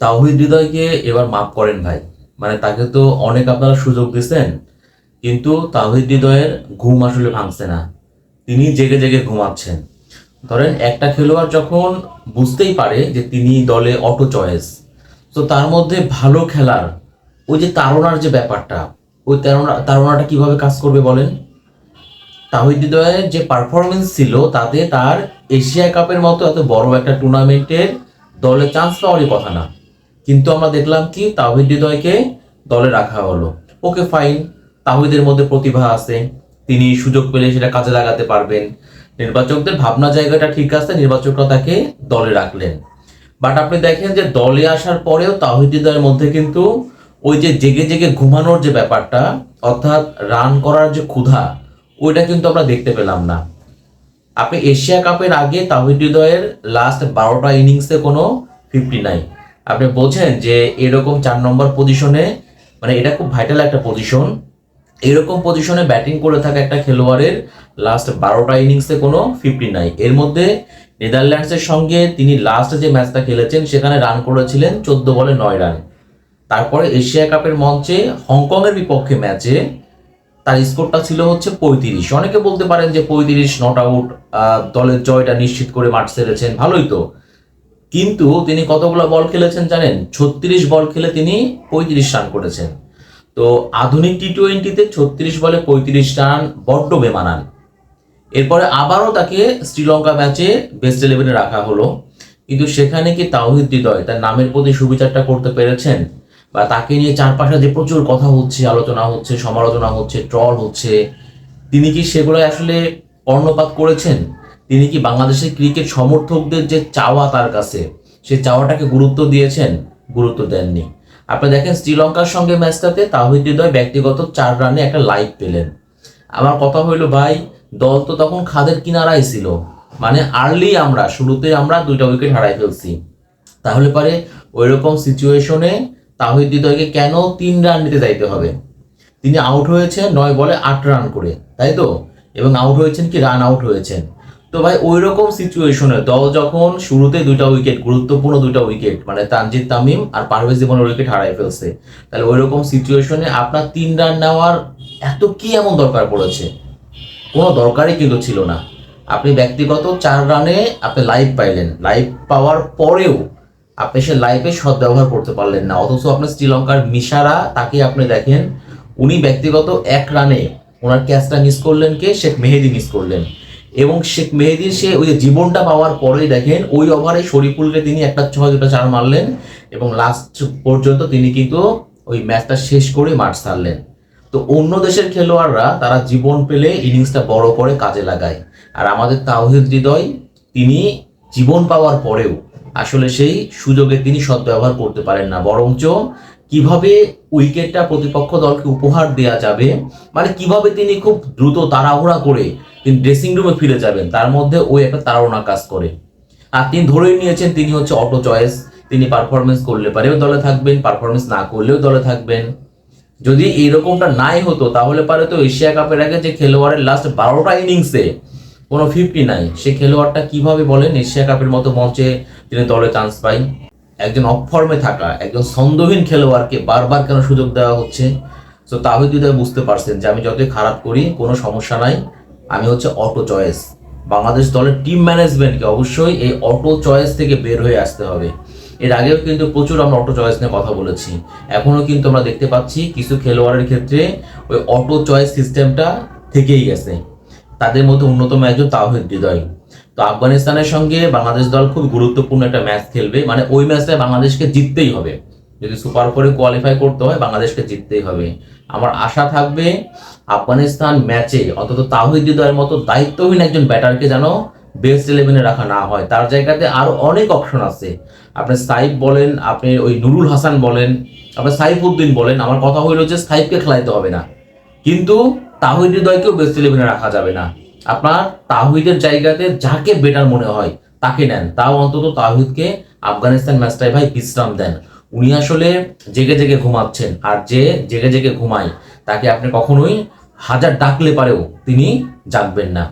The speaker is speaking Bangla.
তাওহিদ হৃদয়কে এবার মাফ করেন ভাই। মানে তাকে তো অনেক আপনারা সুযোগ দিচ্ছেন কিন্তু তাওহিদ হৃদয়ের ঘুম আসলে ভাঙছে না। তিনি জেগে জেগে ঘুমাচ্ছেন। ধরেন একটা খেলোয়াড় যখন বুঝতেই পারে যে তিনি দলে অটো চয়েস তো তার মধ্যে ভালো খেলার ওই যে তাড়নার যে ব্যাপারটা, ওই তাড়না, তাড়নাটা কীভাবে কাজ করবে বলেন? তাহিদ হৃদয়ের যে পারফরমেন্স ছিল, তাতে তার এশিয়া কাপের মতো এত বড় একটা টুর্নামেন্টের দলে চান্স পাওয়ারই কথা না। কিন্তু আমরা দেখলাম কি তাহিদ হৃদয়কে দলে রাখা হলো। ওকে ফাইন তাহিদের মধ্যে প্রতিভা আছে, তিনি সুযোগ পেলে সেটা কাজে লাগাতে পারবেন। নির্বাচকদের ভাবনা জায়গাটা ঠিক আছে, নির্বাচকরা তাকে দলে রাখলেন। বাট আপনি দেখেন যে দলে আসার পরেও তাহিদ হৃদয়ের মধ্যে কিন্তু ওই যে জেগে জেগে ঘুমানোর যে ব্যাপারটা, অর্থাৎ রান করার যে ক্ষুধা, ওইটা কিন্তু আমরা দেখতে পেলাম না। আপনি এশিয়া কাপের আগে তাহিদ হৃদয়ের লাস্ট বারোটা ইনিংসে কোনো ফিফটি নাই আপনি বলছেন যে এরকম চার নম্বর পজিশনে মানে এটা খুব ভাইটাল একটা পজিশন এরকম পজিশনে ব্যাটিং করে থাকা একটা খেলোয়াড়ের লাস্ট বারোটা ইনিংসে কোনো ফিফটি নাই। এর মধ্যে নেদারল্যান্ডসের সঙ্গে তিনি লাস্ট যে ম্যাচটা খেলেছেন, সেখানে রান করেছিলেন চোদ্দ বলে নয় রান তারপরে এশিয়া কাপের মঞ্চে হংকংয়ের বিপক্ষে ম্যাচে তার স্কোরটা ছিল হচ্ছে পঁয়ত্রিশ। অনেকে বলতে পারেন যে পঁয়ত্রিশ নট আউট দলের জয়টা নিশ্চিত করে মাঠ সেরেছেন, ভালোই তো। কিন্তু তিনি কতগুলো বল খেলেছেন জানেন? ছত্রিশ বল খেলে তিনি পঁয়ত্রিশ রান করেছেন। তো আধুনিক টি টোয়েন্টিতে ছত্রিশ বলে পঁয়ত্রিশ রান বড্ড বেমানান। এরপরে আবারও তাকে শ্রীলঙ্কা ম্যাচে বেস্ট ইলেভেনে রাখা হলো। কিন্তু সেখানে কি তাওহিদ হৃদয়, তার নামের প্রতি সুবিচারটা করতে পেরেছেন? বা তাকে নিয়ে চারপাশে যে প্রচুর কথা হচ্ছে, আলোচনা হচ্ছে, সমালোচনা হচ্ছে, ট্রল হচ্ছে, তিনি কি সেগুলো আসলে কর্ণপাত করেছেন? তিনি কি বাংলাদেশের ক্রিকেট সমর্থকদের যে চাওয়া তার কাছে, সে চাওয়াটাকে গুরুত্ব দিয়েছেন? গুরুত্ব দেননি। আপনি দেখেন শ্রীলঙ্কার সঙ্গে ম্যাচটাতে তাহিদ হৃদয় ব্যক্তিগত চার রানে একটা লাইভ পেলেন। আমার কথা হইল, ভাই, দল তো তখন খাদের কিনারায় ছিল। মানে আর্লি আমরা, শুরুতে আমরা দুইটা উইকেট হারাই ফেলছি। তাহলে পারে ওই রকম সিচুয়েশনে তাহিদ হৃদয়কে কেন তিন রান নিতে যাইতে হবে? তিনি আউট হয়েছেন নয় বলে আট রান করে, তাই তো? এবং আউট হয়েছেন কি? রান আউট হয়েছেন। তো ভাই ওই রকম সিচুয়েশনে দল যখন শুরুতে দুইটা উইকেট গুরুত্বপূর্ণ দুইটা উইকেট মানে তানজিদ তামিম আর পারভেজ জীবনের উইকেট হারাই ফেলছে, তাহলে ওই রকম সিচুয়েশনে আপনার তিন রান নেওয়ার এত কি এমন দরকার পড়েছে? কোনো দরকারই কিন্তু ছিল না। আপনি ব্যক্তিগত চার রানে আপনি লাইভ পাইলেন। লাইভ পাওয়ার পরেও আপনি সে লাইভে সদ্ব্যবহার করতে পারলেন না। অথচ আপনার শ্রীলঙ্কার মিশারা তাকে আপনি দেখেন, উনি ব্যক্তিগত এক রানে ওনার ক্যাচটা মিস করলেন কে? শেখ মেহেদি মিস করলেন। এবং শেখ মেহেদির সে ওই জীবনটা পাওয়ার পরেই দেখেন, ওই ওভারে শরীফুলকে তিনি একটা ছয় দুটা চার মারলেন এবং লাস্ট পর্যন্ত তিনি কিন্তু ওই ম্যাচটা শেষ করে মাঠ ছাড়লেন। তো অন্য দেশের খেলোয়াড়রা তারা জীবন পেলে ইনিংসটা বড় করে কাজে লাগায়। আর আমাদের তাওহিদ হৃদয়, তিনি জীবন পাওয়ার পরেও আসলে সেই সুযোগে তিনি সদ্ব্যবহার করতে পারেন না। বরঞ্চ কীভাবে উইকেটটা প্রতিপক্ষ দলকে উপহার দেওয়া যাবে? মানে কীভাবে তিনি খুব দ্রুত তাড়াহুড়া করে তিনি ড্রেসিং রুমে ফিরে যাবেন? তার মধ্যে ওই একটা তাড়াহুড়া কাজ করে। আর তিনি ধরেই নিয়েছেন তিনি হচ্ছে অটো চয়েস তিনি পারফরমেন্স করলে পারেও দলে থাকবেন পারফরমেন্স না করলেও দলে থাকবেন। যদি এরকমটা নাই হতো, তাহলে পারে তো এশিয়া কাপের আগে যে খেলোয়াড়ের লাস্ট বারোটা ইনিংসে কোনো ফিফটি নাই, সে খেলোয়াড়টা কীভাবে বলেন এশিয়া কাপের মতো মঞ্চে তিনি দলে চান্স পাই একজন অফ ফর্মে থাকা, একজন ছন্দহীন খেলোয়াড়কে বারবার কেন সুযোগ দেওয়া হচ্ছে? তো তাহিদ বুঝতে পারছেন যে আমি যতই খারাপ করি, কোনো সমস্যা নাই। আমি হচ্ছে অটো চয়েস বাংলাদেশ দলের টিম ম্যানেজমেন্টকে অবশ্যই এই অটো চয়েস থেকে বের হয়ে আসতে হবে। এর আগেও কিন্তু প্রচুর আমরা অটো চয়েস নিয়ে কথা বলেছি। এখনও কিন্তু আমরা দেখতে পাচ্ছি কিছু খেলোয়াড়ের ক্ষেত্রে ওই অটো চয়েস সিস্টেমটা থেকেই গেছে। তাদের মধ্যে অন্যতম একজন তাওহিদ হৃদয় তো আফগানিস্তানের সঙ্গে বাংলাদেশ দল খুব গুরুত্বপূর্ণ একটা ম্যাচ খেলবে। মানে ওই ম্যাচটায় বাংলাদেশকে জিততেই হবে। যদি সুপার ফোরে কোয়ালিফাই করতে হয়, বাংলাদেশকে জিততেই হবে। আমার আশা থাকবে, আফগানিস্তান ম্যাচে অন্তত তাহিদ হৃদয়ের মতো দায়িত্বহীন একজন ব্যাটারকে যেন বেস্ট ইলেভেনে রাখা না হয়। তার জায়গাতে আরও অনেক অপশন আছে। আপনি সাইফ বলেন, আপনি ওই নুরুল হাসান বলেন, আপনি সাইফ উদ্দিন বলেন, আমার কথা হইল যে সাইফকে খেলাইতে হবে না। কিন্তু তাহিদ হৃদয়কেও বেস্ট ইলেভেনে রাখা যাবে না। আপনার তাহিদের জায়গাতে যাকে বেটার মনে হয়, তাকে নেন। তাও অন্তত তাহিদকে আফগানিস্তান ম্যাচটায় ভাই বিশ্রাম দেন। উনি আসলে জেগে জেগে ঘুমাচ্ছেন, আর যে জেগে জেগে ঘুমায়, তাকে আপনি কখনোই হাজার ডাকলে পারেও তিনি জাগবেন না।